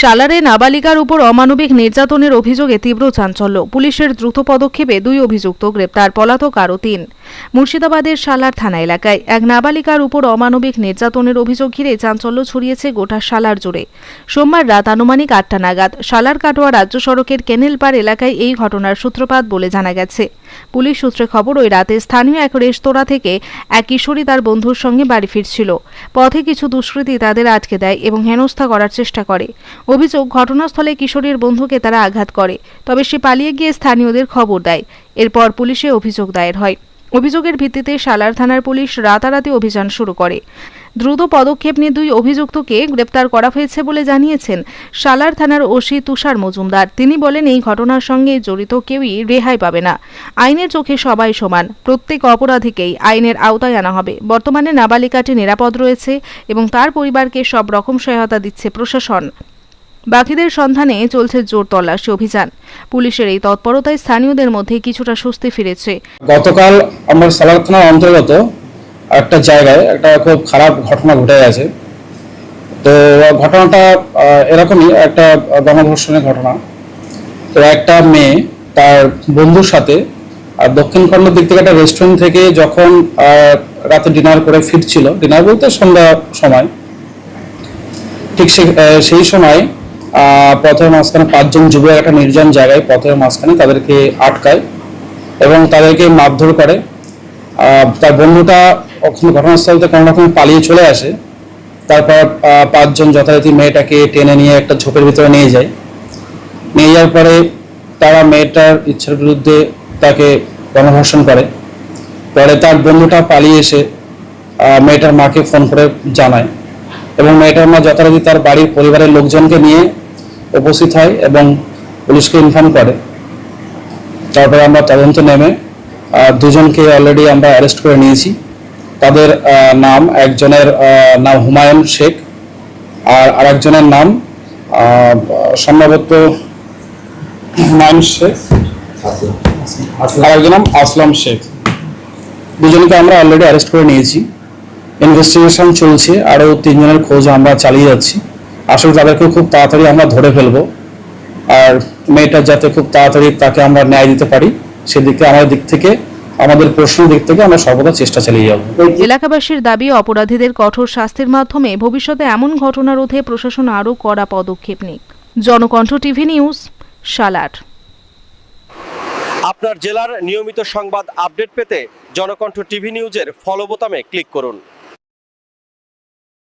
সালারে নাবালিকার উপর অমানবিক নির্যাতনের অভিযোগে তীব্র চাঞ্চল্য। পুলিশের দ্রুত পদক্ষেপে দুই অভিযুক্ত গ্রেপ্তার, পলাতক আরও তিন। মুর্শিদাবাদের সালার থানা এলাকায় এক নাবালিকার উপর অমানবিক নির্যাতনের অভিযোগ ঘিরে চাঞ্চল্য ছড়িয়েছে গোটা সালার জুড়ে। সোমবার রাত আনুমানিক আটটা নাগাদ সালার কাটোয়া রাজ্য সড়কের কেনেলপাড় এলাকায় এই ঘটনার সূত্রপাত বলে জানা গেছে। পুলিশ সূত্রে খবর, ওই রাতে স্থানীয় এক রেস্তোরাঁ থেকে এক কিশোরী তার বন্ধুর সঙ্গে বাড়ি ফিরছিল। পথে কিছু দুষ্কৃতী তাদের আটকে দেয় এবং হেনস্থা করার চেষ্টা করে। অভিযোগ, ঘটনাস্থলে কিশোরীর বন্ধুকে তারা আঘাত করে, তবে সে পালিয়ে গিয়ে স্থানীয়দের খবর দেয়। এরপর পুলিশে অভিযোগ দায়ের হয়। অভিযোগের ভিত্তিতে সালার থানার পুলিশ রাতারাতি অভিযান শুরু করে। দ্রুত পদক্ষেপ নিয়ে দুই অভিযুক্তকে গ্রেপ্তার করা হয়েছে বলে জানিয়েছেন সালার থানার ওসি তুষার মজুমদার। তিনি বলেন, এই ঘটনার সঙ্গে জড়িত কেউই রেহাই পাবে না। আইনের চোখে সবাই সমান, প্রত্যেক অপরাধীকেই আইনের আওতায় আনা হবে। বর্তমানে নাবালিকাটি নিরাপদ রয়েছে এবং তার পরিবারকে সব রকম সহায়তা দিচ্ছে প্রশাসন। বাকিদের সন্ধানে চলছে জোর তল্লাশি অভিযান। পুলিশের এই তৎপরতায় স্থানীয়দের মধ্যে কিছুটা স্বস্তি ফিরেছে। গতকাল আমার সালার থানার অন্তর্গত একটা জায়গায় একটা খুব খারাপ ঘটনা ঘটে গেছে। তো ঘটনাটা এরকমই একটা গণধর্ষণের ঘটনা। তো একটা মেয়ে তার বন্ধুর সাথে আর দক্ষিণ খণ্ডের দিক থেকে একটা রেস্টুরেন্ট থেকে যখন রাতে ডিনার করে ফিরছিল ডিনার বলতে সন্ধ্যা সময়, ঠিক সেই সময় পথের মাঝখানে পাঁচজন যুবক একটা নির্জন জায়গায় পথের মাঝখানে তাদেরকে আটকায় এবং তাদেরকে মারধর করে। তার বন্ধুটা ওখানে ঘটনাস্থল থেকে কোনো রকম পালিয়ে চলে আসে। তারপর পাঁচজন যথারীতি মেয়েটাকে টেনে নিয়ে একটা ঝোপের ভিতরে নিয়ে যায়। নিয়ে যাওয়ার পরে তারা মেয়েটার ইচ্ছার বিরুদ্ধে তাকে গণধর্ষণ করে। পরে তার বন্ধুটা পালিয়ে এসে মেয়েটার মাকে ফোন করে জানায় এবং মেয়েটার মা যথারীতি তার বাড়ির পরিবারের লোকজনকে নিয়ে উপস্থিত হয় এবং পুলিশকে ইনফর্ম করে। তারপরে আমরা তদন্ত নেমে দুজনকে অলরেডি আমরা অ্যারেস্ট করে নিয়েছি। তাদের নাম একজনের নাম হুমায়ুন শেখ আর আরেকজনের নাম সম্ভবত হুমায়ুন শেখ। আরেকজন নাম আসলাম শেখ। দুজনকে আমরা অলরেডি অ্যারেস্ট করে নিয়েছি। ইনভেস্টিগেশন চলছে আরও তিনজনের খোঁজ আমরা চালিয়ে যাচ্ছি। আসলে তাদেরকে খুব তাড়াতাড়ি আমরা ধরে ফেলব। আর মেয়েটা যাতে খুব তাড়াতাড়ি তাকে আমরা ন্যায় দিতে পারি সেদিকে আমাদের দিক থেকে আমাদের প্রশ্নের দিক থেকে আমরা সর্বদা চেষ্টা চালিয়ে যাব। এলাকাবাসীর দাবি অপরাধীদের কঠোর শাস্তির মাধ্যমে ভবিষ্যতে এমন ঘটনা রোধে প্রশাসন আরও কড়া পদক্ষেপ নিক। জনকণ্ঠ টিভি নিউজ সালার। আপনার জেলার নিয়মিত সংবাদ আপডেট পেতে জনকণ্ঠ টিভি নিউজের ফলো বোতামে ক্লিক করুন।